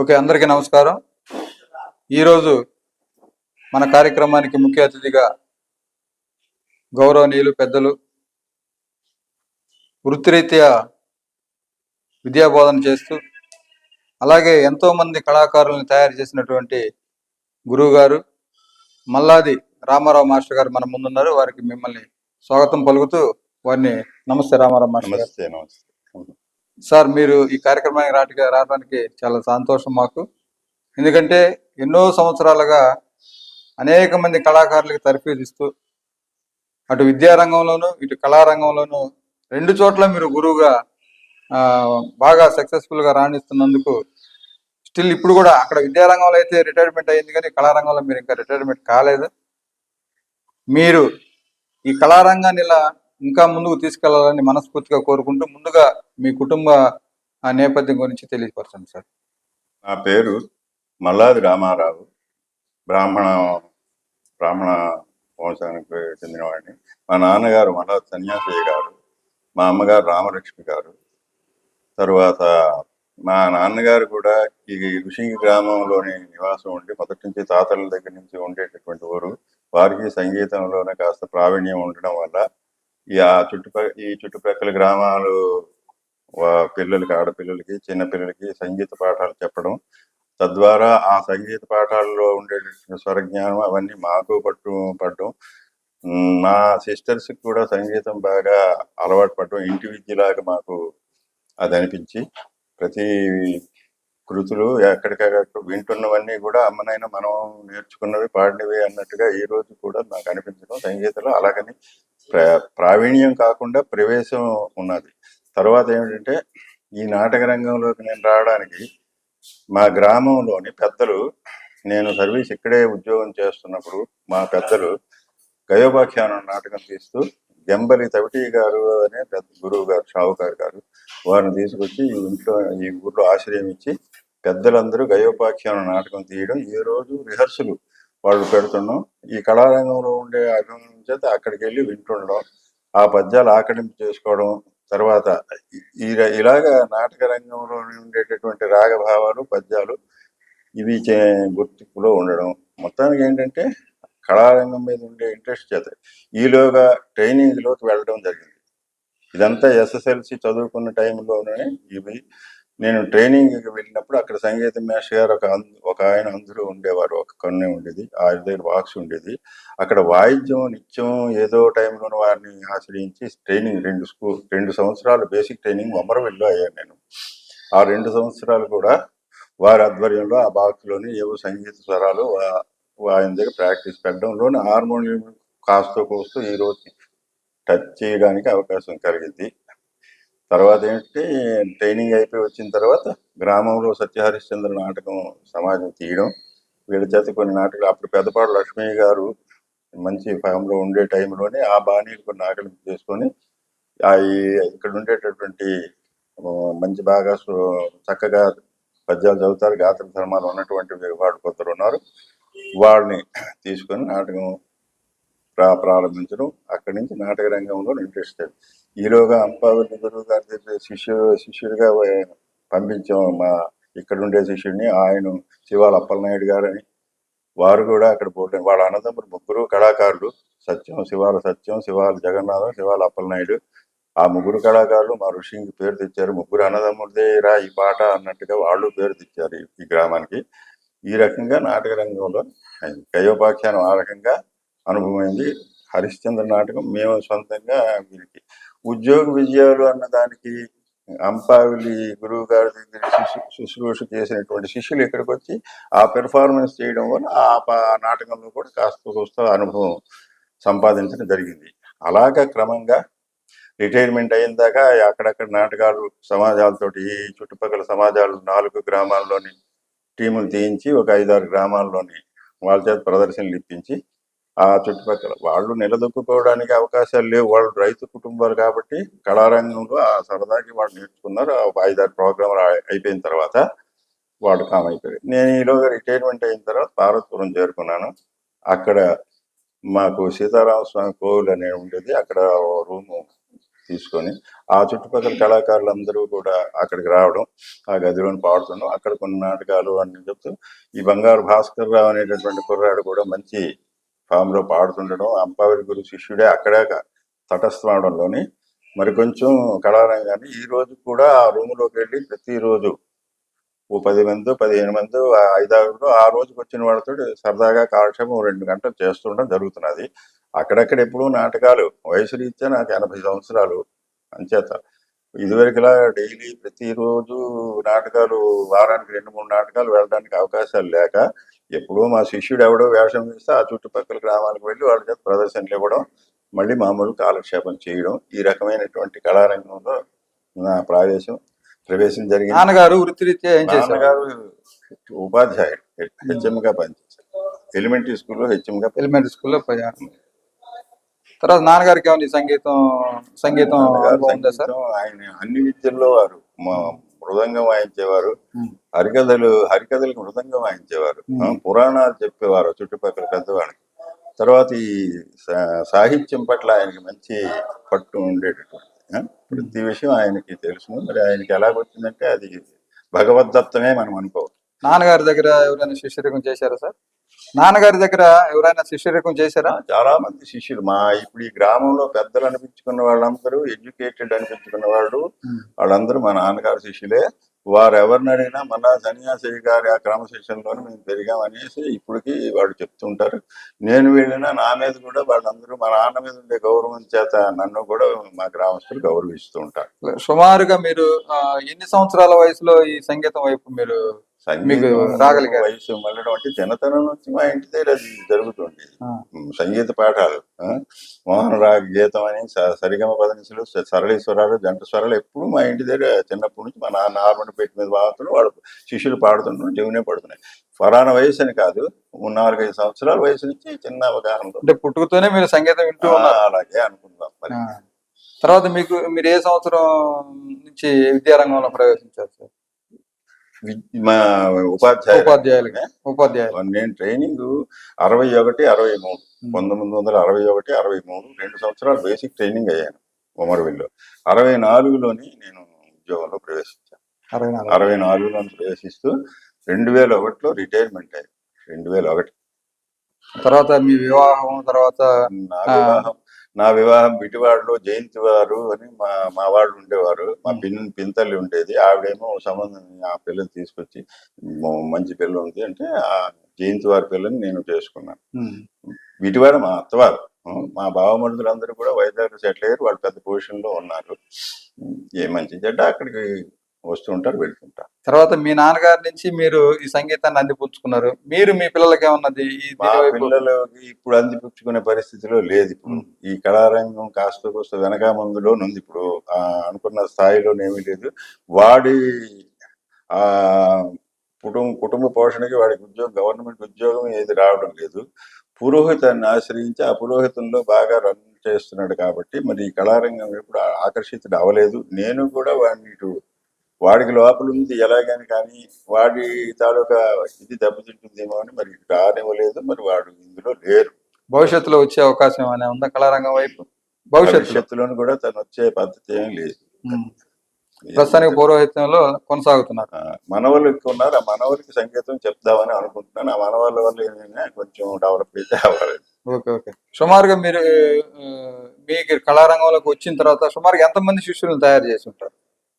Okay అందరికీ నమస్కారం. ఈరోజు మన కార్యక్రమానికి ముఖ్య అతిథిగా గౌరవనీయులు పెద్దలు వృత్తిరీత్యా విద్యాబోధన చేస్తూ అలాగే ఎంతో మంది కళాకారులను తయారు చేసినటువంటి గురువు గారు మల్లాది రామారావు మాస్టర్ గారు మన ముందున్నారు. వారికి మిమ్మల్ని స్వాగతం పలుకుతూ వారిని నమస్తే రామారావు మాస్టర్ నమస్తే నమస్తే. సార్ మీరు ఈ కార్యక్రమానికి రాటి రావడానికి చాలా సంతోషం మాకు. ఎందుకంటే ఎన్నో సంవత్సరాలుగా అనేక మంది కళాకారులకి తరఫీదిస్తూ అటు విద్యారంగంలోనూ ఇటు కళారంగంలోను రెండు చోట్ల మీరు గురువుగా బాగా సక్సెస్ఫుల్గా రాణిస్తున్నందుకు స్టిల్ ఇప్పుడు కూడా అక్కడ విద్యారంగంలో అయితే రిటైర్మెంట్ అయింది కానీ కళారంగంలో మీరు ఇంకా రిటైర్మెంట్ కాలేదు. మీరు ఈ కళారంగాన్ని ఇలా ఇంకా ముందుకు తీసుకెళ్ళాలని మనస్ఫూర్తిగా కోరుకుంటూ ముందుగా మీ కుటుంబ ఆ, నేపథ్యం గురించి తెలియపరచండి సార్. నా పేరు మల్లాది రామారావు. బ్రాహ్మణ బ్రాహ్మణ వంశానికి చెందినవాడిని. మా నాన్నగారు మల్లాది సన్యాసయ్య గారు మా అమ్మగారు రామలక్ష్మి గారు. తరువాత మా నాన్నగారు కూడా ఈ ఋషింగి గ్రామంలోని నివాసం ఉండి మొదటి నుంచి తాతల దగ్గర నుంచి ఉండేటటువంటి వారు. వారికి సంగీతంలోనే కాస్త ప్రావీణ్యం ఉండడం వల్ల ఈ ఆ చుట్టుపక్కల ఈ చుట్టుపక్కల గ్రామాలు పిల్లలకి ఆడపిల్లలకి చిన్నపిల్లలకి సంగీత పాఠాలు చెప్పడం. తద్వారా ఆ సంగీత పాఠాల్లో ఉండే స్వరజ్ఞానం అవన్నీ మాకు పట్టు పడడం. నా మా కూడా సంగీతం బాగా అలవాటు పడడం. ఇంటి విద్యలాగా మాకు అది అనిపించి ప్రతి కృతులు ఎక్కడికక్కడ వింటున్నవన్నీ కూడా అమ్మనైనా మనం నేర్చుకున్నవి పాడినవి అన్నట్టుగా ఈ రోజు కూడా నాకు అనిపించడం. సంగీతంలో అలాగని ప్రా- ప్రావీణ్యం కాకుండా ప్రవేశం ఉన్నది. తర్వాత ఏమిటంటే ఈ నాటక రంగంలోకి నేను రావడానికి మా గ్రామంలోని పెద్దలు నేను సర్వీస్ ఇక్కడే ఉద్యోగం చేస్తున్నప్పుడు మా పెద్దలు గయోపాఖ్యానం నాటకం తీస్తూ గెంబలి తవిటి గారు అనే పెద్ద గురువు గారు షావుకారు గారు వారిని తీసుకొచ్చి ఈ ఇంట్లో ఈ ఊర్లో ఆశ్రయం ఇచ్చి పెద్దలందరూ గయోపాఖ్యాన నాటకం తీయడం. ఈ రోజు రిహర్సులు వాళ్ళు పెడుతున్నాం. ఈ కళారంగంలో ఉండే అభిమానం చేత అక్కడికి వెళ్ళి వింటుండడం ఆ పద్యాలు ఆకలింపు చేసుకోవడం తర్వాత ఈ- ఇలాగా నాటక రంగంలో ఉండేటటువంటి రాగభావాలు పద్యాలు ఇవి గుర్తింపులో ఉండడం. మొత్తానికి ఏంటంటే కళారంగం మీద ఉండే ఇంట్రెస్ట్ చేత ఈలోగా ట్రైనింగ్లోకి వెళ్ళడం జరిగింది. ఇదంతా ఎస్ఎస్ఎల్సి చదువుకున్న టైంలోనే ఇవి నేను ట్రైనింగ్కి వెళ్ళినప్పుడు అక్కడ సంగీత మేష గారు ఒక ఒక ఆయన అందరూ ఉండేవారు. ఒక కన్నే ఉండేది. ఆయన దగ్గర బాక్స్ ఉండేది. అక్కడ వాయిద్యం నిత్యం ఏదో టైంలో వారిని ఆశ్రయించి ట్రైనింగ్ రెండు స్కూల్ రెండు సంవత్సరాలు బేసిక్ ట్రైనింగ్ అమరవెల్లిలో అయ్యాను నేను. ఆ రెండు సంవత్సరాలు కూడా వారి ఆధ్వర్యంలో ఆ బాక్స్లోని ఏవో సంగీత స్వరాలు ఆయన దగ్గర ప్రాక్టీస్ పెట్టడంలోని హార్మోనియం కాస్తో కోస్తూ ఈ రోజు టచ్ చేయడానికి అవకాశం కలిగింది. తర్వాత ఏంటంటే ట్రైనింగ్ అయిపోయి వచ్చిన తర్వాత గ్రామంలో సత్యహరిశ్చంద్ర నాటకం సమాజం తీయడం వీళ్ళ చేత కొన్ని నాటకాలు అప్పుడు పెద్దపాడు లక్ష్మయ్య గారు మంచి ఫామ్లో ఉండే టైంలోనే ఆ బాణీలు కొన్ని ఆకలింపు చేసుకొని ఆ ఇక్కడ ఉండేటటువంటి మంచి బాగా చక్కగా పద్యాలు చదువుతారు గాత్ర ధర్మాలు ఉన్నటువంటి వాళ్ళు కొందరు ఉన్నారు. వాళ్ళని తీసుకొని నాటకం ప్రా ప్రారంభించడం అక్కడి నుంచి నాటక రంగంలో ఇంట్రెస్ట్ ఈలోగా అంపావల్లి గురువు గారి దగ్గర శిష్యు శిష్యుడిగా పంపించాం మా ఇక్కడ ఉండే శిష్యుడిని ఆయన శివాల అప్పలనాయుడు గారని. వారు కూడా అక్కడ పోటీ వాళ్ళ అన్నదమ్ముడు ముగ్గురు కళాకారులు సత్యం శివాల సత్యం శివాల జగన్నాథం శివాల అప్పలనాయుడు. ఆ ముగ్గురు కళాకారులు మా ఋషికి పేరు తెచ్చారు. ముగ్గురు అన్నదమ్ముడిదే రా ఈ పాట అన్నట్టుగా వాళ్ళు పేరు తెచ్చారు ఈ- గ్రామానికి. ఈ రకంగా నాటక రంగంలో కయోపాఖ్యానం ఆ రకంగా అనుభవమైంది. హరిశ్చంద్ర నాటకం మేము సొంతంగా వీరికి ఉద్యోగ విజయాలు అన్న దానికి అంపావిలి గురువు గారి దగ్గర శుశ్రూష చేసినటువంటి శిష్యులు ఇక్కడికి వచ్చి ఆ పెర్ఫార్మెన్స్ చేయడం వల్ల ఆ నాటకంలో కూడా కాస్త కోస్త అనుభవం సంపాదించడం జరిగింది. అలాగా క్రమంగా రిటైర్మెంట్ అయిన దాకా అక్కడక్కడ నాటకాలు సమాజాలతోటి ఈ చుట్టుపక్కల సమాజాలు నాలుగు గ్రామాల్లోని టీములు తీయించి ఒక ఐదారు గ్రామాల్లోని వాళ్ళ చేత ప్రదర్శనలు ఇప్పించి ఆ చుట్టుపక్కల వాళ్ళు నిలదొక్కుకోవడానికి అవకాశాలు లేవు. వాళ్ళు రైతు కుటుంబాలు కాబట్టి కళారంగంలో ఆ సరదాకి వాళ్ళు నేర్చుకున్నారు. ఆ ఐదారు ప్రోగ్రాంలు అయిపోయిన తర్వాత వాడు కామ్ అయిపోయారు. నేను ఈలోగా రిటైర్మెంట్ అయిన తర్వాత పార్వతీపురం చేరుకున్నాను. అక్కడ మాకు సీతారామ స్వామి కోవిల్ అనేది ఉండేది. అక్కడ రూము తీసుకొని ఆ చుట్టుపక్కల కళాకారులందరూ కూడా అక్కడికి రావడం ఆ గదిలోని పాడుతుండడం అక్కడ కొన్ని నాటకాలు అన్ని చెప్తూ ఈ బంగారు భాస్కర్ రావు అనేటటువంటి కుర్రాడు కూడా మంచి ఫామ్లో పాడుతుండడం అంపావరి గురు శిష్యుడే అక్కడే తటస్థం అవడంలోని మరి కొంచెం కళారంగాన్ని ఈ రోజు కూడా ఆ రూమ్లోకి వెళ్ళి ప్రతిరోజు ఓ పది మంది పదిహేను మంది ఆ ఐదారు ఆ రోజుకి వచ్చిన వాళ్ళతో సరదాగా కాలక్షేపం రెండు గంటలు చేస్తుండడం జరుగుతున్నది. అక్కడక్కడ ఎప్పుడూ నాటకాలు వయసు రీత్యా నాకు ఎనభై సంవత్సరాలు అంచేత. ఇదివరకులా డైలీ ప్రతిరోజు నాటకాలు వారానికి రెండు మూడు నాటకాలు వెళ్ళడానికి అవకాశాలు లేక ఎప్పుడూ మా శిష్యుడు ఎవడో వేషం వేస్తే ఆ చుట్టుపక్కల గ్రామాలకు వెళ్ళి వాళ్ళ చేత ప్రదర్శనలు ఇవ్వడం మళ్ళీ మామూలు కాలక్షేపం చేయడం ఈ రకమైనటువంటి కళారంగంలో నా ప్రవేశం ప్రవేశం జరిగింది. నాన్నగారు వృత్తిరీత్యా ఏం చేశారు? నాన్నగారు ఉపాధ్యాయుడు హెచ్ఎంగా పనిచేశారు. ఎలిమెంటరీ స్కూల్లో హెచ్ఎంగా ఎలిమెంటరీ స్కూల్లో తర్వాత నాన్నగారికి ఏమైనా సంగీతం సంగీతం అనుభవం ఉందా సార్? ఆయన అన్ని విద్యల్లో వారు. మా మృదంగం వాయించేవారు. హరికథలు హరికథలకు మృదంగం వాయించేవారు. పురాణాలు చెప్పేవారు చుట్టుపక్కల పెద్దవాళ్ళకి. తర్వాత ఈ సాహిత్యం పట్ల ఆయనకి మంచి పట్టు ఉండేటటువంటి ప్రతి విషయం ఆయనకి తెలుసు మరి ఆయనకి ఎలాగొచ్చిందంటే అది భగవద్దత్తమే మనం అనుకోవాలి నాన్నగారి దగ్గర ఎవరైనా శిష్యరికం చేశారా సార్? నాన్నగారి దగ్గర ఎవరైనా శిష్యరికం చేశారా? చాలా మంది శిష్యులు. మా ఇప్పుడు ఈ గ్రామంలో పెద్దలు అనిపించుకున్న వాళ్ళందరూ ఎడ్యుకేటెడ్ అనిపించుకున్న వాళ్ళు. వాళ్ళందరూ మా నాన్నగారి శిష్యులే. వారు ఎవరిని అడిగినా మళ్ళా సన్యాసి గారి ఆ క్రమశిక్షణలోనే మేము పెరిగాం అనేసి ఇప్పటికి వాళ్ళు చెప్తుంటారు. నేను వెళ్ళినా నా మీద కూడా వాళ్ళందరూ మా నాన్న మీద ఉండే గౌరవం చేత నన్ను కూడా మా గ్రామస్తులు గౌరవిస్తూ ఉంటారు. సుమారుగా మీరు ఎన్ని సంవత్సరాల వయసులో ఈ సంగీతం వైపు మీరు మీకు సంగీతం రాగలిగారు? వయసు మళ్ళడం అంటే చిన్నతనం నుంచి మా ఇంటి దగ్గర అది జరుగుతుంది. సంగీత పాఠాలు మోహన రాగ గీతం అని సరిగమ పదనిసలు సరళీశ్వరాలు జంట స్వరాలు ఎప్పుడు మా ఇంటి దగ్గర చిన్నప్పటి నుంచి మా నాన్న ఆర్మణ పెట్టి మీద బాగుతున్నాడు వాళ్ళు శిష్యులు పాడుతుంటారు చెవినే పడుతున్నాయి. ఫలానా వయసు అని కాదు నాలుగైదు సంవత్సరాల వయసు నుంచి చిన్న అవగాహనలో అంటే పుట్టుకతోనే మీరు సంగీతం వింటూ అలాగే ఆ. తర్వాత మీకు మీరు ఏ సంవత్సరం నుంచి విద్యారంగంలో ప్రవేశించారు సార్? మా ఉపాధ్యాయులు. ఉపాధ్యాయులుగా ఉపాధ్యాయులు. నేను ట్రైనింగ్ అరవై ఒకటి అరవై మూడు. పంతొమ్మిది వందల అరవై ఒకటి అరవై మూడు రెండు సంవత్సరాలు బేసిక్ ట్రైనింగ్ అయ్యాను ఉమర్విల్లో. అరవై నాలుగులోని నేను ఉద్యోగంలో ప్రవేశించాను. అరవై నాలుగు. అరవై నాలుగులో ప్రవేశిస్తూ రెండు వేల ఒకటిలో రిటైర్మెంట్ అయ్యాను. రెండు వేల ఒకటి తర్వాత మీ వివాహం తర్వాత నా. వివాహం. నా వివాహం బిటివాడలో జయంతి వారు అని మా మా వాళ్ళు ఉండేవారు. మా. పిన్ పింతల్లి ఉండేది. ఆవిడేమో సంబంధం ఆ పిల్లని తీసుకొచ్చి "మ- మంచి పిల్ల ఉంది అంటే ఆ జయంతి వారి పిల్లని నేను చేసుకున్నాను ఉమ్, విటివాడ మా అత్తవారు మా బావమరుదులందరూ కూడా వైజాగ్ సెటిల్ అయ్యారు. వాళ్ళు పెద్ద పొజిషన్లో ఉన్నారు ఏ మంచి చెడ్డ అక్కడికి వస్తుంటారు వెళ్తుంటారు. తర్వాత మీ నాన్నగారి నుంచి మీరు ఈ సంగీతాన్ని అందిపుచ్చుకున్నారు. మీరు మీ పిల్లలకి ఏమన్నది పిల్లలకి ఇప్పుడు అందిపుచ్చుకునే పరిస్థితిలో లేదు ఇప్పుడు. ఈ కళారంగం కాస్త కోస్త వెనక ముందులో ఉంది ఇప్పుడు. ఆ అనుకున్న స్థాయిలోనేమీ లేదు. వాడి ఆ కుటుంబ కుటుంబ పోషణకి వాడికి ఉద్యోగం గవర్నమెంట్ ఉద్యోగం ఏది రావడం లేదు. పురోహితాన్ని ఆశ్రయించి ఆ పురోహితంలో బాగా రన్ చేస్తున్నాడు కాబట్టి మరి ఈ కళారంగం ఎప్పుడు ఆకర్షితుడు అవ్వలేదు. నేను కూడా వాడిని ఇటు వాడికి లోపల ఉంది ఎలాగని కానీ వాడి తాలూకా ఇది దెబ్బతింటుందేమో అని మరి రానివ్వలేదు మరి వాడు ఇందులో లేరు. భవిష్యత్తులో వచ్చే అవకాశం ఏమైనా ఉందా కళారంగం వైపు? భవిష్యత్తులో. భవిష్యత్తులోను కూడా తను వచ్చే పద్ధతి ఏం లేదు. ప్రస్తుతానికి పౌరోహిత్యంలో కొనసాగుతున్నారు. మనవాళ్ళకి ఉన్నారు ఆ మనవాళ్ళకి సంగీతం చెప్దామని అనుకుంటున్నాను. ఆ మనవాళ్ళ వల్ల ఏమైనా కొంచెం డెవలప్ అయితే అవ్వాలి. Okay okay. సుమారుగా మీరు మీకు కళారంగంలోకి వచ్చిన తర్వాత సుమారుగా ఎంతమంది శిష్యులను తయారు చేసి ఉంటారు?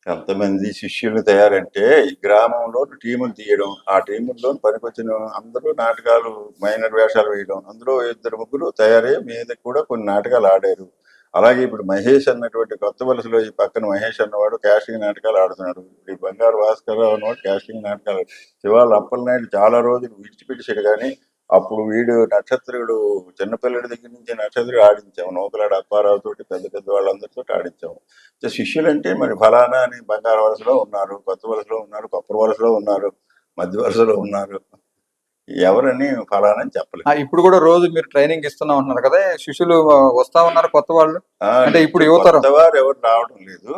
ఎంతమంది శిష్యులు తయారంటే ఈ గ్రామంలో టీములు తీయడం ఆ టీముల్లో పనికొచ్చిన అందరూ నాటకాలు మైనర్ వేషాలు వేయడం అందులో ఇద్దరు ముగ్గురు తయారై మీద కూడా కొన్ని నాటకాలు ఆడారు. అలాగే ఇప్పుడు మహేష్ అన్నటువంటి కొత్త వలసలో ఈ పక్కన మహేష్ అన్నవాడు క్యాస్టింగ్ నాటకాలు ఆడుతున్నాడు. ఇప్పుడు ఈ బంగారు భాస్కర్ రావు అన్నవాడు క్యాస్టింగ్ నాటకాలు శివాల అప్పలనాయుడు చాలా రోజులు విడిచిపెట్టేశాడు కానీ అప్పుడు వీడు నక్షత్రుడు చిన్నపిల్లడి దగ్గర నుంచి నక్షత్రుడు ఆడించాము. నూకలాడు అప్పారావు తోటి పెద్ద పెద్ద వాళ్ళందరితో ఆడించాము. శిష్యులు అంటే మరి ఫలానా అని బంగారు వలసలో ఉన్నారు కొత్త వలసలో ఉన్నారు కొప్పర వలసలో ఉన్నారు మధ్య వలసలో ఉన్నారు. ఎవరని ఫలానా అని చెప్పలేదు. ఇప్పుడు కూడా రోజు మీరు ట్రైనింగ్ ఇస్తున్నా ఉంటున్నారు కదా శిష్యులు వస్తా ఉన్నారు కొత్త వాళ్ళు? అంటే ఇప్పుడు యువతరం. ఎవరు రావడం లేదు.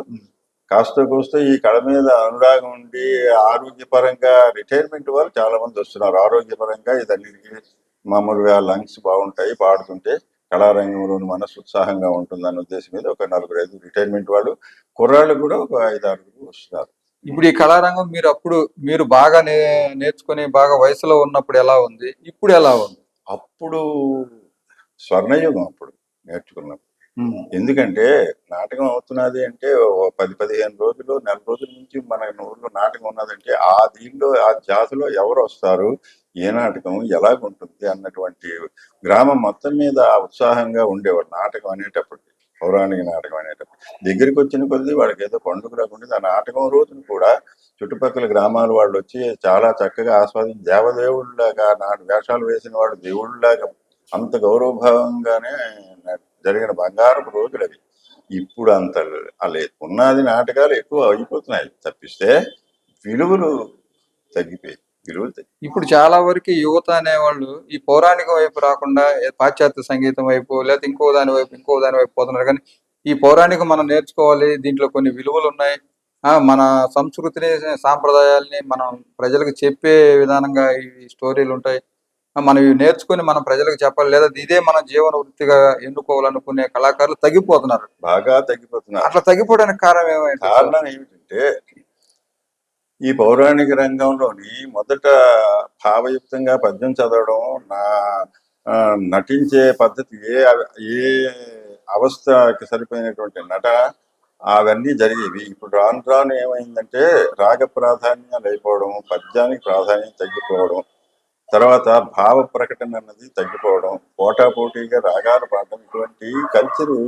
కాస్త కూస్త ఈ కళ మీద అనురాగం ఉండి ఆరోగ్యపరంగా రిటైర్మెంట్ వాళ్ళు చాలా మంది వస్తున్నారు. ఆరోగ్యపరంగా ఇదన్నిటికీ మామూలుగా లంగ్స్ బాగుంటాయి పాడుతుంటే కళారంగంలోని మనసు ఉత్సాహంగా ఉంటుందన్న ఉద్దేశం మీద ఒక నలుగురు ఐదు రిటైర్మెంట్ వాళ్ళు కుర్రాళ్ళు కూడా ఒక ఐదు ఆరుగురు వస్తున్నారు. ఇప్పుడు ఈ కళారంగం మీరు అప్పుడు మీరు బాగా నే నేర్చుకుని బాగా వయసులో ఉన్నప్పుడు ఎలా ఉంది? ఇప్పుడు ఎలా ఉంది? అప్పుడు స్వర్ణయుగం అప్పుడు నేర్చుకున్నాం ఎందుకంటే నాటకం అవుతున్నది అంటే పది పదిహేను రోజులు నెల రోజుల నుంచి మన ఊర్లో నాటకం ఉన్నదంటే ఆ దీనిలో ఆ జాతిలో ఎవరు వస్తారు? ఏ నాటకం? ఎలాగుంటుంది? అన్నటువంటి గ్రామం మొత్తం మీద ఉత్సాహంగా ఉండేవాడు నాటకం అనేటప్పటికి పౌరాణిక నాటకం అనేటప్పుడు దగ్గరికి వచ్చిన కొద్దీ వాళ్ళకి ఏదో పండుగ రాకుండా ఆ నాటకం రోజున కూడా చుట్టుపక్కల గ్రామాల వాళ్ళు వచ్చి చాలా చక్కగా ఆస్వాదించి దేవదేవుళ్ళగా నాటి వేషాలు వేసిన వాడు దేవుళ్ళలాగా అంత గౌరవభావంగానే జరిగిన బంగారపు రోజులు అవి. ఇప్పుడు అంత లేదు ఉన్నది నాటకాలు ఎక్కువ అయిపోతున్నాయి. తప్పిస్తే విలువలు తగ్గిపోయి విలువలు తగ్గి ఇప్పుడు చాలా వరకు యువత అనేవాళ్ళు ఈ పౌరాణిక వైపు రాకుండా పాశ్చాత్య సంగీతం వైపు లేకపోతే ఇంకో దాని వైపు ఇంకో దాని వైపు పోతున్నారు. కానీ ఈ పౌరాణిక మనం నేర్చుకోవాలి. దీంట్లో కొన్ని విలువలు ఉన్నాయి. ఆ మన సంస్కృతిని సాంప్రదాయాల్ని మనం ప్రజలకు చెప్పే విధానంగా ఈ స్టోరీలు ఉంటాయి. మనం నేర్చుకుని మనం ప్రజలకు చెప్పాలి. లేదా ఇదే మన జీవన వృత్తిగా ఎన్నుకోవాలనుకునే కళాకారులు తగ్గిపోతున్నారు. బాగా తగ్గిపోతున్నారు. అట్లా తగ్గిపోవడానికి కారణం ఏమైంది? కారణం ఏమిటంటే ఈ పౌరాణిక రంగంలోని మొదట భావయుక్తంగా పద్యం చదవడం నా నటించే పద్ధతి ఏ ఏ అవస్థకి సరిపోయినటువంటి నట అవన్నీ జరిగేవి. ఇప్పుడు రాను రాను ఏమైందంటే రాగ ప్రాధాన్యాలు అయిపోవడం పద్యానికి ప్రాధాన్యం తగ్గిపోవడం తర్వాత భావ ప్రకటన అన్నది తగ్గిపోవడం పోటాపోటీగా రాగాలు పాడడం ఇటువంటి కల్చరు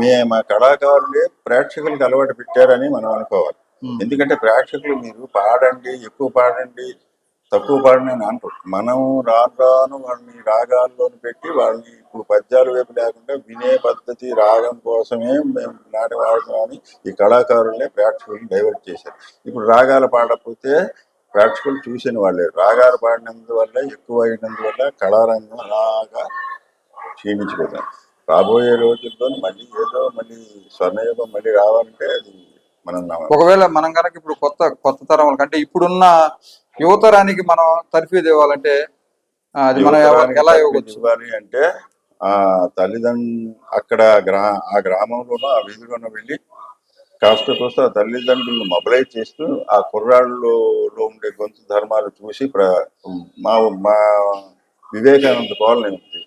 మే మా కళాకారులే ప్రేక్షకులకు అలవాటు పెట్టారని మనం అనుకోవాలి. ఎందుకంటే ప్రేక్షకులు మీరు పాడండి ఎక్కువ పాడండి తక్కువ పాడండి అని అంటారు. మనం రాను రాను వాళ్ళని రాగాల్లోని పెట్టి వాళ్ళని ఇప్పుడు పద్యాల వైపు లేకుండా వినే పద్ధతి రాగం కోసమే మేము నాటి వాడుతున్నామని ఈ కళాకారులనే ప్రేక్షకులను డైవర్ట్ చేశారు. ఇప్పుడు రాగాలు పాడకపోతే ప్రేక్షకులు చూసిన వాళ్ళే. రాగాలు పాడినందువల్ల ఎక్కువ అయినందువల్ల కళారంగం అలాగా క్షీణించిపోతుంది. రాబోయే రోజుల్లో మళ్ళీ ఏదో మళ్ళీ స్వర్ణయుగం మళ్ళీ రావాలంటే అది మనం ఒకవేళ మనం కనుక ఇప్పుడు కొత్త కొత్త తరం వాళ్ళకి అంటే ఇప్పుడున్న యువతరానికి మనం తర్ఫీదు ఇవ్వాలంటే అది మనం ఎలా ఇవ్వాలి అంటే ఆ తల్లిదండ్రులు అక్కడ గ్రా ఆ గ్రామంలోనూ ఆ వీధిలోనూ వెళ్ళి కాస్త కోస్త తల్లిదండ్రులు మొబలైజ్ చేస్తూ ఆ కుర్రాళ్ళలో ఉండే గొంతు ధర్మాలు చూసి ప్ర మా మా వివేకానంద కాలనీ ఉంది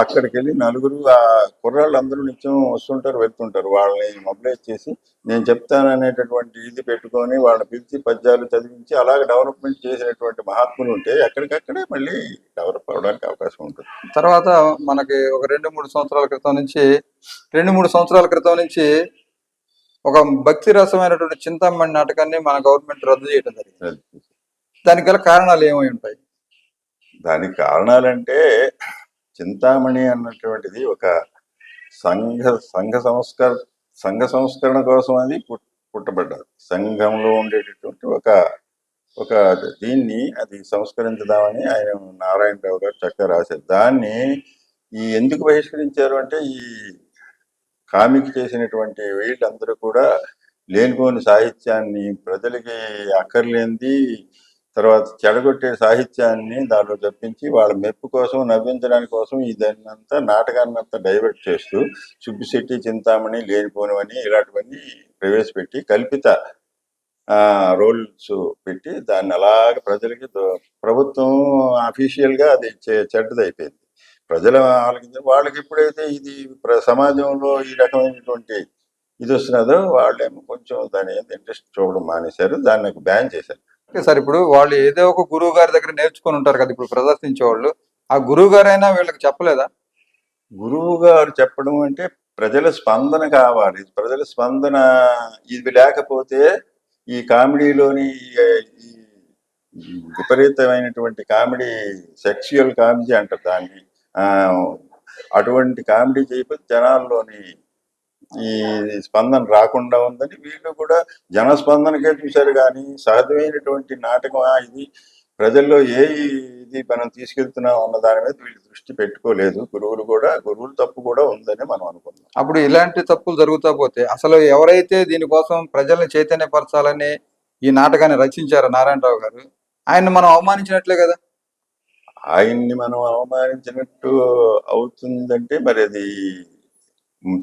అక్కడికి వెళ్ళి నలుగురు ఆ కుర్రాళ్ళు అందరూ నిత్యం వస్తుంటారు వెళ్తుంటారు. వాళ్ళని మొబలైజ్ చేసి నేను చెప్తాననేటటువంటి ఇది పెట్టుకొని వాళ్ళని పిలిచి పద్యాలు చదివించి అలాగే డెవలప్మెంట్ చేసినటువంటి మహాత్ములు ఉంటే ఎక్కడికక్కడే మళ్ళీ డెవలప్ అవడానికి అవకాశం ఉంటుంది. తర్వాత మనకి ఒక రెండు మూడు సంవత్సరాల క్రితం నుంచి రెండు మూడు సంవత్సరాల క్రితం నుంచి ఒక భక్తి రసమైనటువంటి చింతామణి నాటకాన్ని మన గవర్నమెంట్ రద్దు చేయడం జరిగింది. దానికి గల కారణాలు ఏమై ఉంటాయి? దానికి కారణాలంటే చింతామణి అన్నటువంటిది ఒక సంఘ సంఘ సంస్కర సంఘ సంస్కరణ కోసం అది పుట్- పుట్టబడ్డది. సంఘంలో ఉండేటటువంటి ఒక ఒక దీన్ని అది సంస్కరించుదామని ఆయన నారాయణరావు గారు చక్కగా రాశారు. దాన్ని ఈ ఎందుకు బహిష్కరించారు అంటే ఈ కామిక్ చేసినటువంటి వీళ్ళందరూ కూడా లేనిపోని సాహిత్యాన్ని ప్రజలకి అక్కర్లేనిది తర్వాత చెడగొట్టే సాహిత్యాన్ని దాంట్లో తప్పించి వాళ్ళ మెప్పు కోసం నవ్వించడానికి కోసం ఇదన్నంతా నాటకాన్నంతా డైవర్ట్ చేస్తూ సుబ్బిశెట్టి చింతామణి లేనిపోనివని ఇలాంటివన్నీ ప్రవేశపెట్టి కల్పిత రోల్స్ పెట్టి దాన్ని అలాగ ప్రజలకి ప్రభుత్వం అఫీషియల్గా అది చెడ్డది అయిపోయింది ప్రజల ఆలకించ వాళ్ళకి ఎప్పుడైతే ఇది సమాజంలో ఈ రకమైనటువంటి ఇది వస్తున్నదో వాళ్ళేమో కొంచెం దాని ఇంట్రెస్ట్ చూడడం మానేశారు దాన్ని బ్యాన్ చేశారు. ఓకే సార్ ఇప్పుడు వాళ్ళు ఏదో ఒక గురువు గారి దగ్గర నేర్చుకొని ఉంటారు కదా ఇప్పుడు ప్రదర్శించే వాళ్ళు ఆ గురువు గారైనా వీళ్ళకి చెప్పలేదా? గురువు గారు చెప్పడం అంటే ప్రజల స్పందన కావాలి ప్రజల స్పందన ఇది లేకపోతే ఈ కామెడీలోని ఈ- విపరీతమైనటువంటి కామెడీ సెక్షువల్ కామెడీ అంటారు దాన్ని. అటువంటి కామెడీ చేయకపోతే జనాల్లోని ఈ స్పందన రాకుండా ఉందని వీళ్ళు కూడా జనస్పందనకే చూశారు కానీ సహజమైనటువంటి నాటకం ఇది ప్రజల్లో ఏ ఇది మనం తీసుకెళ్తున్నాం అన్న దాని మీద వీళ్ళు దృష్టి పెట్టుకోలేదు. గురువులు కూడా గురువుల తప్పు కూడా ఉందని మనం అనుకున్నాం అప్పుడు ఇలాంటి తప్పులు జరుగుతా పోతే అసలు ఎవరైతే దీనికోసం ప్రజల్ని చైతన్యపరచాలని ఈ నాటకాన్ని రచించారు నారాయణరావు గారు ఆయన మనం అవమానించినట్లే కదా? ఆయన్ని మనం అవమానించినట్టు అవుతుందంటే మరి అది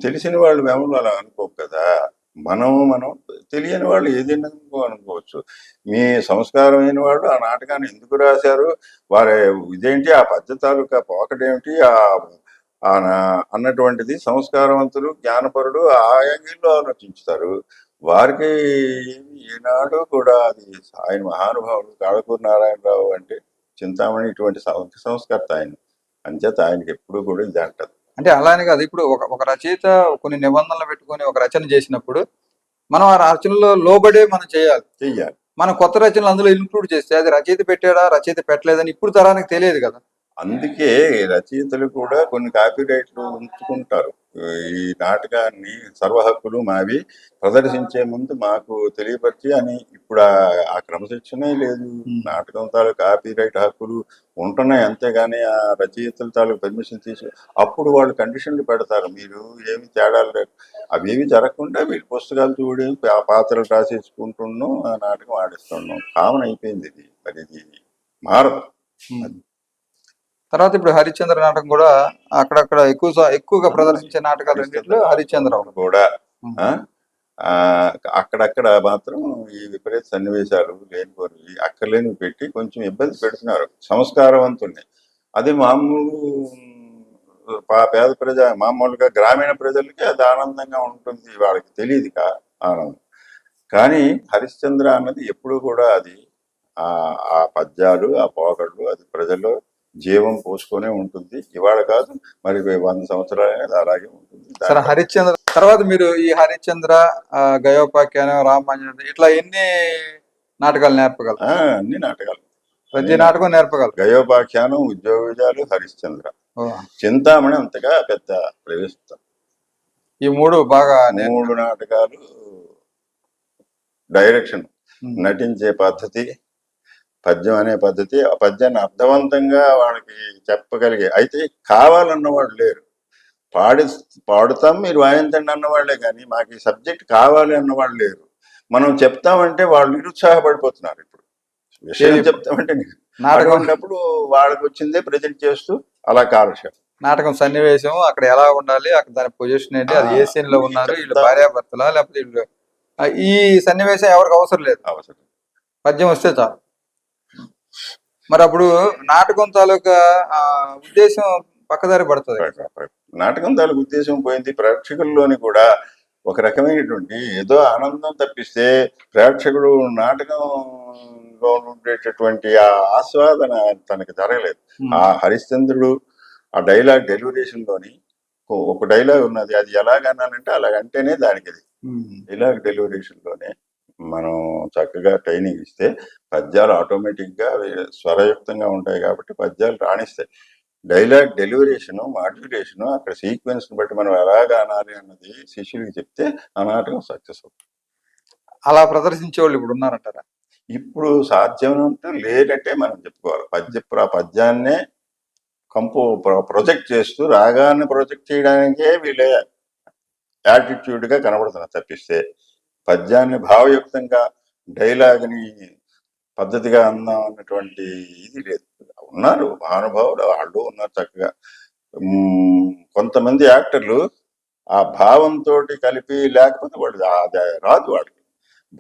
తెలిసిన వాళ్ళు మేము అలా అనుకోవు కదా. మనం మనం తెలియని వాళ్ళు ఏదైనా అనుకో- అనుకోవచ్చు. మీ సంస్కారమైన వాళ్ళు ఆ నాటకాన్ని ఎందుకు రాశారు? వారి ఇదేంటి? ఆ పద్ధతి తాలూకా పోకటేమిటి ఆ ఆ అన్నటువంటిది సంస్కారవంతులు జ్ఞానపరుడు ఆ యాంగిల్లో ఆలోచించుతారు. వారికి ఈనాడు కూడా అది ఆయన మహానుభావుడు కాళకూరు నారాయణరావు అంటే చింతామణి ఇటువంటి సంస్కర్త ఆయన. అంచేత ఆయనకి ఎప్పుడు కూడా ఇది అంటది. అంటే అలానే కాదు. ఇప్పుడు ఒక ఒక రచయిత కొన్ని నిబంధనలు పెట్టుకొని ఒక రచన చేసినప్పుడు మనం ఆ రచనలో లోబడే మనం చేయాలి. చెయ్యాలి. మనం కొత్త రచనలు అందులో ఇంక్లూడ్ చేస్తే అది రచయిత పెట్టాడా రచయిత పెట్టలేదని ఇప్పుడు తరానికి తెలియదు కదా. అందుకే రచయితలు కూడా కొన్ని కాపీరైట్లు ఉంచుకుంటారు. ఈ నాటకాన్ని సర్వ హక్కులు మావి ప్రదర్శించే ముందు మాకు తెలియపరిచి అని ఇప్పుడు ఆ- క్రమశిక్షణే లేదు. నాటకం తాలూకు కాపీరైట్ హక్కులు ఉంటున్నాయి. అంతేగాని ఆ రచయితల తాలూకు పర్మిషన్ తీసి అప్పుడు వాళ్ళు కండిషన్లు పెడతారు. మీరు ఏమి తేడాలు లేవు. అవేమి జరగకుండా మీరు పుస్తకాలు చూడి ఆ పాత్రలు రాసేసుకుంటున్నాం ఆ నాటకం ఆడిస్తున్నాం. కామన్ అయిపోయింది ఇది. మరి ఇది మారదు. తర్వాత ఇప్పుడు హరిశ్చంద్ర నాటకం కూడా అక్కడక్కడ ఎక్కువ ఎక్కువగా ప్రదర్శించే నాటకాలు రెండిట్లో హరిశ్చంద్ర. కూడా. అక్కడక్కడ మాత్రం ఈ విపరీత సన్నివేశాలు లేనిపోయి అక్కర్లేని పెట్టి కొంచెం ఇబ్బంది పెడుతున్నారు. సంస్కారవంతుల్ని అది మామూలు పేద ప్రజ మామూలుగా గ్రామీణ ప్రజలకి అది ఆనందంగా ఉంటుంది వాళ్ళకి తెలియదు కా ఆనందం. కానీ హరిశ్చంద్ర అన్నది ఎప్పుడు కూడా అది ఆ ఆ పద్యాలు ఆ పోగళ్ళు అది ప్రజల్లో జీవం పోసుకొనే ఉంటుంది. ఇవాళ కాదు మరి వంద సంవత్సరాలైనా అలాగే ఉంటుంది. సరే హరిశ్చంద్ర తర్వాత మీరు ఈ హరిశ్చంద్ర గయోపాఖ్యానం రామాయణం ఇట్లా ఎన్ని నాటకాలు నేర్పగలరు? అన్ని నాటకాలు. ప్రతి నాటకం నేర్పగలరు? గయోపాఖ్యానం ఉద్యోగ విజయాలు హరిశ్చంద్ర చింతామణి అంతగా పెద్ద ప్రవేశిస్తాం. ఈ మూడు బాగా మూడు నాటకాలు డైరెక్షన్. నటించే పద్ధతి పద్యం అనే పద్ధతి ఆ పద్యాన్ని అర్థవంతంగా వాళ్ళకి చెప్పగలిగే అయితే కావాలన్న వాళ్ళు లేరు. పాడి పాడుతాం మీరు వాయించండి అన్నవాళ్ళే కానీ మాకు ఈ సబ్జెక్ట్ కావాలి అన్నవాళ్ళు లేరు. మనం చెప్తామంటే వాళ్ళు నిరుత్సాహపడిపోతున్నారు ఇప్పుడు. విషయం? చెప్తామంటే నాటకం? అటువంటిప్పుడు వాళ్ళకి వచ్చిందే ప్రజెంట్ చేస్తూ అలా కాలక్షేపం నాటకం సన్నివేశం అక్కడ ఎలా ఉండాలి అక్కడ దాని పొజిషన్ ఏంటి అది ఏ సీన్లో ఉన్నారు వీళ్ళు భార్యాభర్తలా లేకపోతే వీళ్ళు ఈ సన్నివేశం ఎవరికి అవసరం లేదు. అవసరం పద్యం వస్తే చాలు. మరి అప్పుడు నాటకం తాలూకా ఆ, ఉద్దేశం పక్కదారి పడుతుంది. నాటకం తాలూకు ఉద్దేశం పోయింది ప్రేక్షకుల్లోని కూడా ఒక రకమైనటువంటి ఏదో ఆనందం తప్పిస్తే ప్రేక్షకుడు నాటకంలో ఉండేటటువంటి ఆ ఆస్వాదన తనకి జరగలేదు. ఆ హరిశ్చంద్రుడు ఆ డైలాగ్ డెలివరేషన్లోని ఓ- ఒక డైలాగ్ ఉన్నది. అది ఎలాగన్నానంటే అలాగంటేనే దానికి అది డైలాగ్ డెలివరేషన్లోనే మనం చక్కగా ట్రైనింగ్ ఇస్తే పద్యాలు ఆటోమేటిక్గా అవి స్వరయుక్తంగా ఉంటాయి కాబట్టి పద్యాలు రాణిస్తాయి. డైలాగ్ డెలివరేషన్ మాడ్యులేషన్ అక్కడ సీక్వెన్స్ బట్టి మనం ఎలాగ అనాలి అన్నది శిష్యుడికి చెప్తే ఆ నాటకం సక్సెస్ అవుతుంది. అలా ప్రదర్శించే వాళ్ళు ఇప్పుడు ఉన్నారంటారా? ఇప్పుడు సాధ్యమైనంత లేదంటే మనం చెప్పుకోవాలి. పద్య పద్యాన్నే కంపో ప్రొజెక్ట్ చేస్తూ రాగాన్ని ప్రొజెక్ట్ చేయడానికే వీళ్ళ యాటిట్యూడ్గా కనబడుతున్నారు. తప్పిస్తే పద్యాన్ని భావయుక్తంగా డైలాగ్ని పద్ధతిగా అందాం అన్నటువంటి ఇది లేదు. ఉన్నారు మహానుభావులు వాళ్ళు ఉన్నారు చక్కగా. కొంతమంది యాక్టర్లు ఆ భావంతో కలిపి లేకపోతే వాళ్ళు రాదు వాళ్ళకి.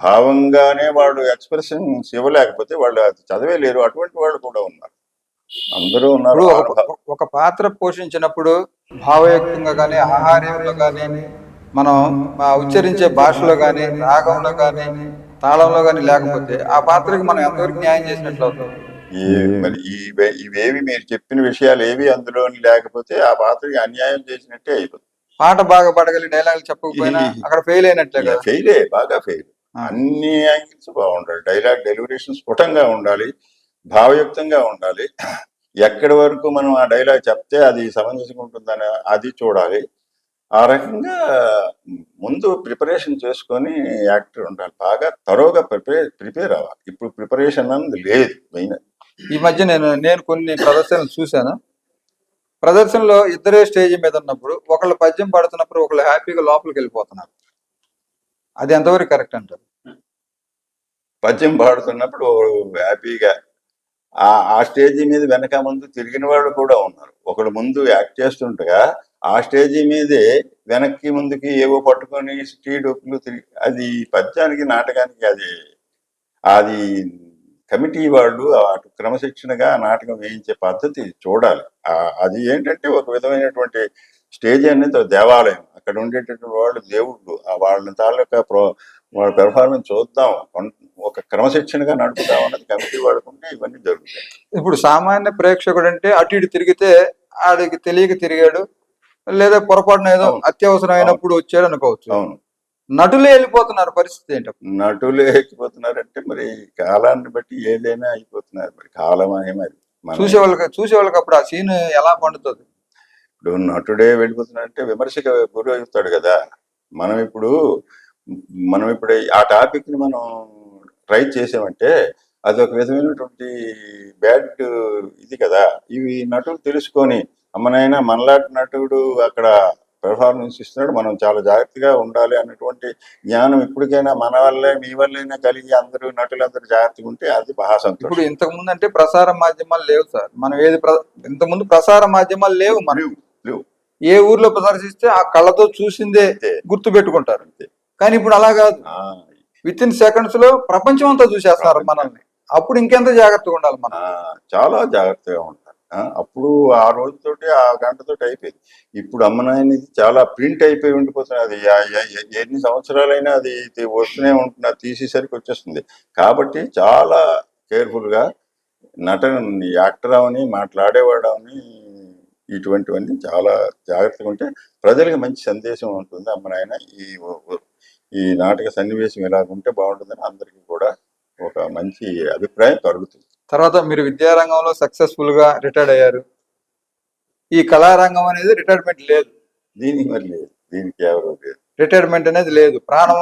భావంగానే వాళ్ళు ఎక్స్ప్రెషన్స్ ఇవ్వలేకపోతే వాళ్ళు అది చదివేలేరు అటువంటి వాళ్ళు కూడా ఉన్నారు. అందరూ ఉన్నారు ఒక పాత్ర పోషించినప్పుడు భావయుక్తంగా కానీ ఆహార్యంలో కానీ మనం ఉచ్చరించే భాషలో కానీ రాగంలో కానీ తాళంలో కానీ లేకపోతే ఆ పాత్రకి మనం ఎంతవరకు న్యాయం చేసినట్లు అవుతుంది? మరి ఇవేవి మీరు చెప్పిన విషయాలు ఏవి అందులో లేకపోతే ఆ పాత్రకి అన్యాయం చేసినట్టే అయిపోతుంది. పాట బాగా పడగలి డైలాగులు చెప్పకపోయినా అక్కడ ఫెయిల్ అయినట్లే కదా? ఫెయిలే బాగా ఫెయిల్. అన్ని యాంగిల్స్ బాగుండాలి. డైలాగ్ డెలివరేషన్ స్ఫుటంగా ఉండాలి భావయుక్తంగా ఉండాలి. ఎక్కడి వరకు మనం ఆ డైలాగ్ చెప్తే అది సమంజసంగా ఉంటుందని అది చూడాలి. ఆ రకంగా ముందు ప్రిపరేషన్ చేసుకొని యాక్టర్ ఉండాలి. బాగా తరోగా ప్రిపేర్ ప్రిపేర్ అవ్వాలి. ఇప్పుడు ప్రిపరేషన్ అన్నది లేదు మెయిన్ ఈ మధ్య నేను నేను కొన్ని ప్రదర్శనలు చూశాను. ప్రదర్శనలో ఇద్దరే స్టేజ్ మీద ఉన్నప్పుడు ఒకళ్ళు పద్యం పడుతున్నప్పుడు ఒకళ్ళు హ్యాపీగా లోపలికి వెళ్ళిపోతున్నారు. అది ఎంతవరకు కరెక్ట్ అంటారు? పద్యం పాడుతున్నప్పుడు హ్యాపీగా ఆ ఆ స్టేజీ మీద వెనక ముందు తిరిగిన వాళ్ళు కూడా ఉన్నారు. ఒకడు ముందు యాక్ట్ చేస్తుండగా ఆ స్టేజీ మీదే వెనక్కి ముందుకి ఏవో పట్టుకొని స్టీ డొక్కులు తిరిగి అది పద్యానికి నాటకానికి అది అది కమిటీ వాళ్ళు అటు క్రమశిక్షణగా నాటకం వేయించే పద్ధతి చూడాలి. ఆ, అది ఏంటంటే ఒక విధమైనటువంటి స్టేజ్ అనేది ఒక దేవాలయం. అక్కడ ఉండేటటువంటి వాళ్ళు దేవుళ్ళు. ఆ వాళ్ళ తాలూకా ప్రో వాళ్ళ పెర్ఫార్మెన్స్ చూద్దాం. ఒక క్రమశిక్షణగా నడుపుతాం అన్నది కమిటీ వాడుకుంటే ఇవన్నీ జరుగుతాయి. ఇప్పుడు సామాన్య ప్రేక్షకుడు అంటే అటు ఇటు తిరిగితే ఆడికి తెలియక తిరిగాడు. లేదా పొరపాటున ఏదో. అత్యవసరం అయినప్పుడు వచ్చాడు అనుకోవచ్చు. అవును. నటులే వెళ్ళిపోతున్నారు పరిస్థితి ఏంటి నటులు ఎక్కిపోతున్నారంటే మరి కాలాన్ని బట్టి ఏదైనా అయిపోతున్నారు. మరి కాలం అనే మరి చూసే వాళ్ళకి చూసే వాళ్ళకి అప్పుడు ఆ సీన్ ఎలా పండుతుంది? ఇప్పుడు నటుడే వెళ్ళిపోతున్నాడంటే విమర్శకు గురి అవుతాడు కదా. మనం ఇప్పుడు మనం ఇప్పుడు ఆ టాపిక్ని మనం రైట్ చేసామంటే అది ఒక విధమైనటువంటి బ్యాడ్ ఇది కదా. ఇవి నటులు తెలుసుకొని అమ్మనైనా మనలాంటి నటుడు అక్కడ పెర్ఫార్మెన్స్ ఇస్తున్నాడు. మనం చాలా జాగ్రత్తగా ఉండాలి అన్నటువంటి జ్ఞానం ఇప్పటికైనా మన వల్లే మీ వల్లైనా కలిగి అందరూ నటులందరూ జాగ్రత్తగా ఉంటే అది సంతోషం. ఇప్పుడు ఇంతకు ముందు అంటే ప్రసార మాధ్యమాలు లేవు సార్. మనం ఏది ప్ర- ఇంతకు ముందు ప్రసార మాధ్యమాలు లేవు మనం లేవు. ఏ ఊర్లో ప్రదర్శిస్తే ఆ కళ్ళతో చూసిందే. గుర్తు పెట్టుకుంటారు. కానీ ఇప్పుడు అలా కాదు. విత్ ఇన్ సెకండ్స్లో ప్రపంచం అంతా చూసేస్తున్నారు మనల్ని. అప్పుడు ఇంకెంత జాగ్రత్తగా ఉండాలి మనం చాలా జాగ్రత్తగా ఉంటారు ఆ, అప్పుడు ఆ రోజుతోటి ఆ గంటతోటి అయిపోయింది. ఇప్పుడు అమ్మనాయనది చాలా ప్రింట్ అయిపోయి ఉండిపోతుంది అది ఎన్ని సంవత్సరాలైనా అది ఇది వస్తూనే ఉంటుంది. అది తీసేసరికి వచ్చేస్తుంది. కాబట్టి చాలా కేర్ఫుల్గా నటన యాక్టర్ అవని మాట్లాడేవాడు అవని ఇటువంటివన్నీ చాలా జాగ్రత్తగా ఉంటే ప్రజలకు మంచి సందేశం ఉంటుంది. అమ్మ నాయన ఈ ఈ నాటక సన్నివేశం ఇలా ఉంటే బాగుంటుందని అందరికీ కూడా ఒక మంచి అభిప్రాయం కలుగుతుంది. తర్వాత మీరు విద్యారంగంలో సక్సెస్ఫుల్గా రిటైర్డ్ అయ్యారు. ఈ కళారంగం అనేది రిటైర్మెంట్ లేదు. దీనికి మరి లేదు. దీనికి ఎవరు లేదు. రిటైర్మెంట్ అనేది లేదు. ప్రాణం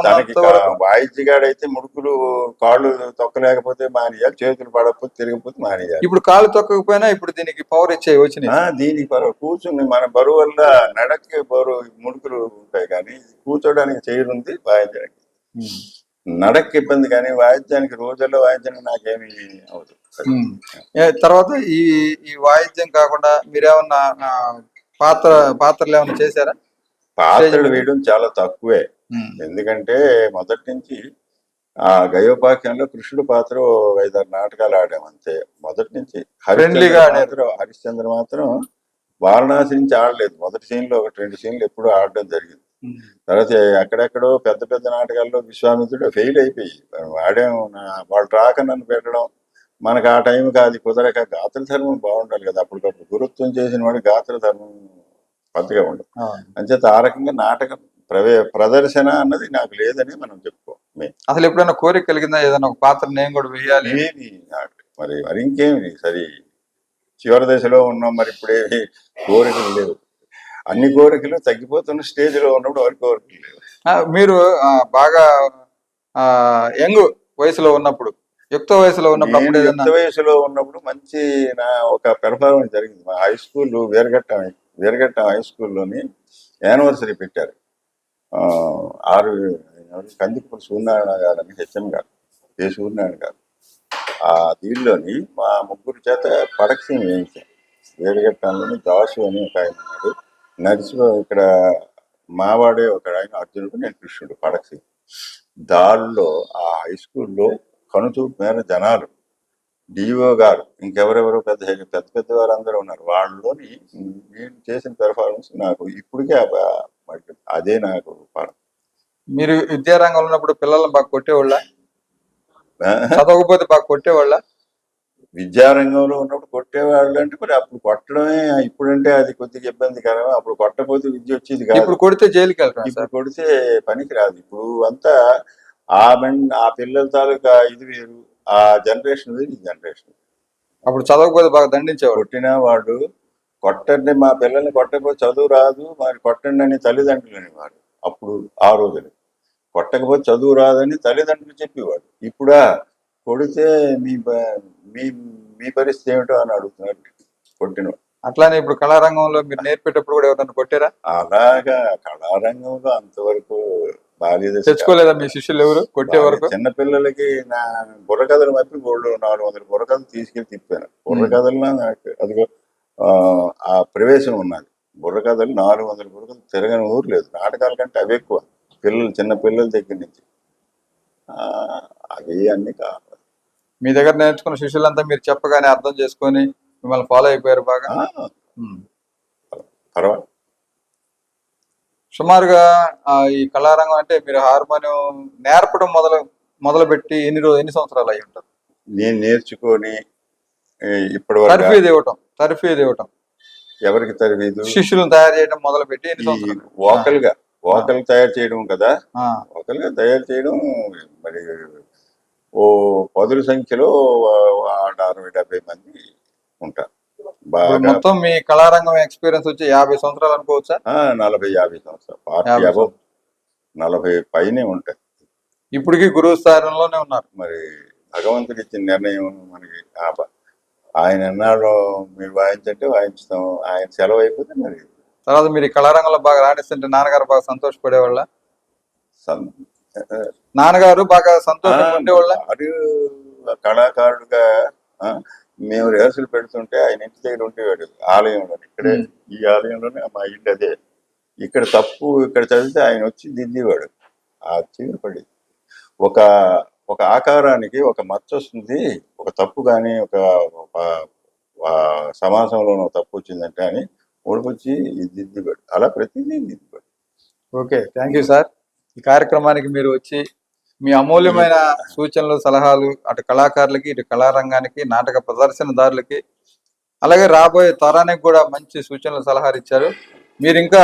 వాయిద్యగాడైతే ముడుకులు కాళ్ళు తొక్కలేకపోతే మానేయాలి చేతులు పడకపోతే తిరగకపోతే మానేయాలి. ఇప్పుడు కాలు తొక్కకపోయినా ఇప్పుడు దీనికి పవర్ ఇచ్చే వచ్చినాయి. ఆ, దీనికి పర్వ కూర్చుని మన బరువు వల్ల నడక్కి బరువు ముడుకులు ఉంటాయి కానీ కూర్చోడానికి చేయడం ఉంది వాయించడానికి నడక్కి ఇబ్బంది కానీ వాయిద్యానికి రోజుల్లో వాయించడానికి నాకేమి అవదు తర్వాత ఈ ఈ వాయిద్యం కాకుండా మీరేమన్నా పాత్ర పాత్రలు ఏమన్నా చేశారా? పాత్రలు వేయడం చాలా తక్కువే. ఎందుకంటే మొదటి నుంచి ఆ గయోపాఖ్యంలో కృష్ణుడు పాత్ర ఐదారు నాటకాలు ఆడాం అంతే. మొదటి నుంచి Friendly-గా హరిశ్చంద్ర. మాత్రం హరిశ్చంద్ర మాత్రం వారణాసి నుంచి ఆడలేదు. మొదటి సీన్లో ఒకటి రెండు సీన్లు ఎప్పుడూ ఆడడం జరిగింది. తర్వాత అక్కడెక్కడో పెద్ద పెద్ద నాటకాల్లో విశ్వామిత్రుడు ఫెయిల్ అయిపోయి నా- వాళ్ళు రాక నన్ను పెట్టడం మనకు ఆ టైం కాదు కుదరక గాత్ర ధర్మం బాగుండాలి కదా. అప్పటికప్పుడు గురుత్వం చేసిన వాడు గాత్ర ధర్మం పద్ధతిగా ఉండదు. అంచేత ఆ రకంగా నాటకం ప్రవే ప్రదర్శన అన్నది నాకు లేదని మనం చెప్పుకోం అసలు ఎప్పుడైనా కోరిక కలిగిందా? ఏదైనా ఒక పాత్ర నేను కూడా వేయాలి. మరి మరి ఇంకేమి సరి. చివరి దశలో ఉన్నాం మరి ఇప్పుడేమి కోరికలు లేవు. అన్ని కోరికలు తగ్గిపోతున్న స్టేజ్లో ఉన్నప్పుడు వారి కోరికలు లేవు మీరు బాగా యంగ్ వయసులో ఉన్నప్పుడు యుక్త వయసులో ఉన్నప్పుడు యుక్త వయసులో ఉన్నప్పుడు మంచి నా ఒక పెర్ఫార్మెన్స్ జరిగింది. మా high school Veeraghatta Veeraghatta high స్కూల్లోని యానివర్సరీ పెట్టారు. ఆరు ఎవరు? కందికూరు సూర్యనారాయణ గారు అని హెచ్ఎం గారు ఏ సూర్యనారాయణ గారు. ఆ దీనిలోని మా ముగ్గురు చేత పడక్సీని వేయించాం వీరఘట్టంలోని దాసు అని ఒక ఆయన ఉన్నాడు. నరసింహ ఇక్కడ మావాడే ఒక ఆయన అర్జునుడు నేను కృష్ణుడు పడక్సీ దారిలో ఆ హై స్కూల్లో కనుచూపు మేర జనాలు డిఓ గారు ఇంకెవరెవరో పెద్ద పెద్ద పెద్ద వారు అందరూ ఉన్నారు. వాళ్ళలోని నేను చేసిన పెర్ఫార్మెన్స్ నాకు ఇప్పటికే అదే నాకు ప- మీరు విద్యారంగంలో ఉన్నప్పుడు పిల్లల్ని బాగా కొట్టేవాళ్ళ? చదవకపోతే బాగా కొట్టేవాళ్ళ? విద్యారంగంలో ఉన్నప్పుడు కొట్టేవాళ్ళు అంటే మరి అప్పుడు కొట్టడమే ఇప్పుడంటే అది కొద్దిగా ఇబ్బందికరం అప్పుడు కొట్టకపోతే విద్య వచ్చేది కాదు. ఇప్పుడు కొడితే జైలుకి వెళ్తాం ఇప్పుడు కొడితే పనికి రాదు. ఇప్పుడు అంతా ఆ మెండ్ ఆ పిల్లల తాలూకా ఇది వేరు ఆ జనరేషన్ వేరు ఈ జనరేషన్ అప్పుడు చదవకపోతే బాగా దండించేవాడు కొట్టిన వాడు కొట్టండి మా పిల్లల్ని కొట్టకపోతే చదువు రాదు మరి కొట్టండి అని తల్లిదండ్రులు అనేవారు అప్పుడు ఆ రోజులు. కొట్టకపోతే చదువు రాదని తల్లిదండ్రులు చెప్పేవాడు ఇప్పుడా కొడితే మీ మీ మీ పరిస్థితి ఏమిటో అని అడుగుతున్నాడు కొట్టిన అట్లానే ఇప్పుడు కళారంగంలో మీరు నేర్పేటప్పుడు కూడా ఎవరైనా కొట్టారా? అలాగా కళారంగంలో అంతవరకు దశ తెచ్చుకోలేదా మీ శిష్యులు ఎవరు? కొట్టే వరకు? చిన్న పిల్లలకి నా బుర్రకథలు మప్పి గోల్డ్ నాలుగు వందల బుర్రకథలు తీసుకెళ్ళి తిప్పాను. బుర్రకథలు నాకు అదిగో ఆ, ప్రవేశం ఉన్నది. బుర్రకథలు నాలుగు వందల బుర్రకథలు తిరగని ఊరు లేదు. నాటకాల కంటే అవి ఎక్కువ. పిల్లలు చిన్న పిల్లల దగ్గర నుంచి. ఆ, అవి అన్ని కావాలి మీ దగ్గర నేర్చుకున్న శిష్యులంతా మీరు చెప్పగానే అర్థం చేసుకొని మిమ్మల్ని ఫాలో అయిపోయారు బాగా. పర్వాలేదు సుమారుగా ఈ కళారంగం అంటే మీరు హార్మోనియం నేర్పడం మొదలు మొదలు పెట్టి ఎన్ని రోజు ఎన్ని సంవత్సరాలు అయి ఉంటారు నేను నేర్చుకొని వరకు తర్ఫీదు ఇవ్వటం తర్ఫీదు ఇవ్వటం. ఎవరికి తరగదు శిష్యులను తయారు చేయడం మొదలు పెట్టి ఎన్ని వోకల్గా వోకల్ తయారు చేయడం కదా. వోకల్గా తయారు చేయడం మరి ఓ పదుల సంఖ్యలో అరవై డెబ్బై మంది ఉంటారు. మొత్తం మీ కళారంగం ఎక్స్పీరియన్స్ వచ్చి యాభై సంవత్సరాలు అనుకోవచ్చా? ఆ, నలభై యాభై సంవత్సరాలు. Party above. నలభై పైనే ఉంటాయి. ఇప్పటికీ గురువు స్థానంలోనే ఉన్నారు. మరి భగవంతుడు ఇచ్చిన నిర్ణయం మనకి ఆయన ఎన్నాళ్ళు మీరు వాయించంటే వాయించుతాం. ఆయన సెలవు అయిపోతే మరి తర్వాత మీరు కళారంగంలో బాగా రాణిస్తుంటే నాన్నగారు బాగా సంతోషపడేవాళ్ళ? సం- నాన్నగారు బాగా సంతోషంగా ఉండేవాళ్ళ? వాడు కళాకారుడుగా మేము రిహర్సల్ పెడుతుంటే ఆయన ఇంటి దగ్గర ఉండేవాడు ఆలయంలో. ఇక్కడే. ఈ ఆలయంలోనే మా ఇల్లు అదే. ఇక్కడ తప్పు ఇక్కడ చదివితే ఆయన వచ్చి దిద్దేవాడు ఆ చీర పడి. ఒక ఒక ఆకారానికి ఒక మచ్చ వస్తుంది ఒక తప్పు కానీ ఒక ఒక తప్పు వచ్చిందంటే అని ఓడిపొచ్చి ఇది దిద్దేవాడు అలా ప్రతిదీ దిద్దేవాడు ఓకే థ్యాంక్ యూ సార్. ఈ కార్యక్రమానికి మీరు వచ్చి మీ అమూల్యమైన సూచనలు సలహాలు అటు కళాకారులకి ఇటు కళారంగానికి నాటక ప్రదర్శనదారులకి అలాగే రాబోయే తరానికి కూడా మంచి సూచనలు సలహాలు ఇచ్చారు. మీరు ఇంకా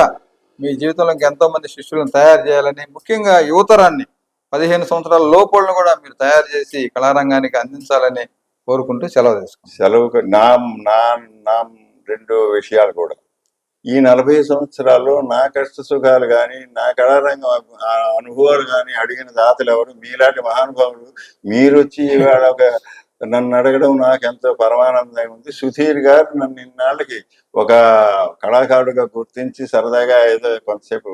మీ జీవితంలో ఎంతో మంది శిష్యులను తయారు చేయాలని ముఖ్యంగా యువతరాన్ని పదిహేను సంవత్సరాల లోపలను కూడా మీరు తయారు చేసి కళారంగానికి అందించాలని కోరుకుంటూ సెలవు తీసుకుంటాం సెలవు నా నా నా రెండు విషయాలు కూడా. ఈ నలభై సంవత్సరాల్లో నా కష్ట సుఖాలు కానీ నా కళారంగం అనుభవాలు కానీ అడిగిన దాతలు ఎవరు మీలాంటి మహానుభావులు మీరు వచ్చి ఇవాళ ఒక నన్ను అడగడం నాకు ఎంతో పరమానందంగా ఉంది. సుధీర్ గారు నన్ను ఇన్నాళ్ళకి ఒక కళాకారుడుగా గుర్తించి సరదాగా ఏదో కొంతసేపు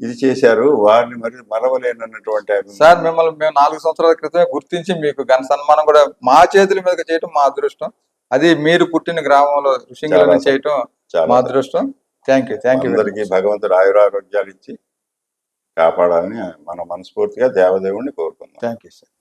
ఇది చేశారు. వారిని మరి మరవలేనన్నటువంటి అభిమానం. సార్ మిమ్మల్ని మేము నాలుగు సంవత్సరాల క్రితమే గుర్తించి మీకు ఘన సన్మానం కూడా మా చేతుల మీదకి చేయటం మా అదృష్టం. అది మీరు పుట్టిన గ్రామంలో చాలా చేయటం మా అదృష్టం. థ్యాంక్ యూ థ్యాంక్ యూ అందరికీ భగవంతుడు ఆయురారోగ్యాలు ఇచ్చి కాపాడాలని మన మనస్ఫూర్తిగా దేవదేవుణ్ణి కోరుకుందాం. Thank you sir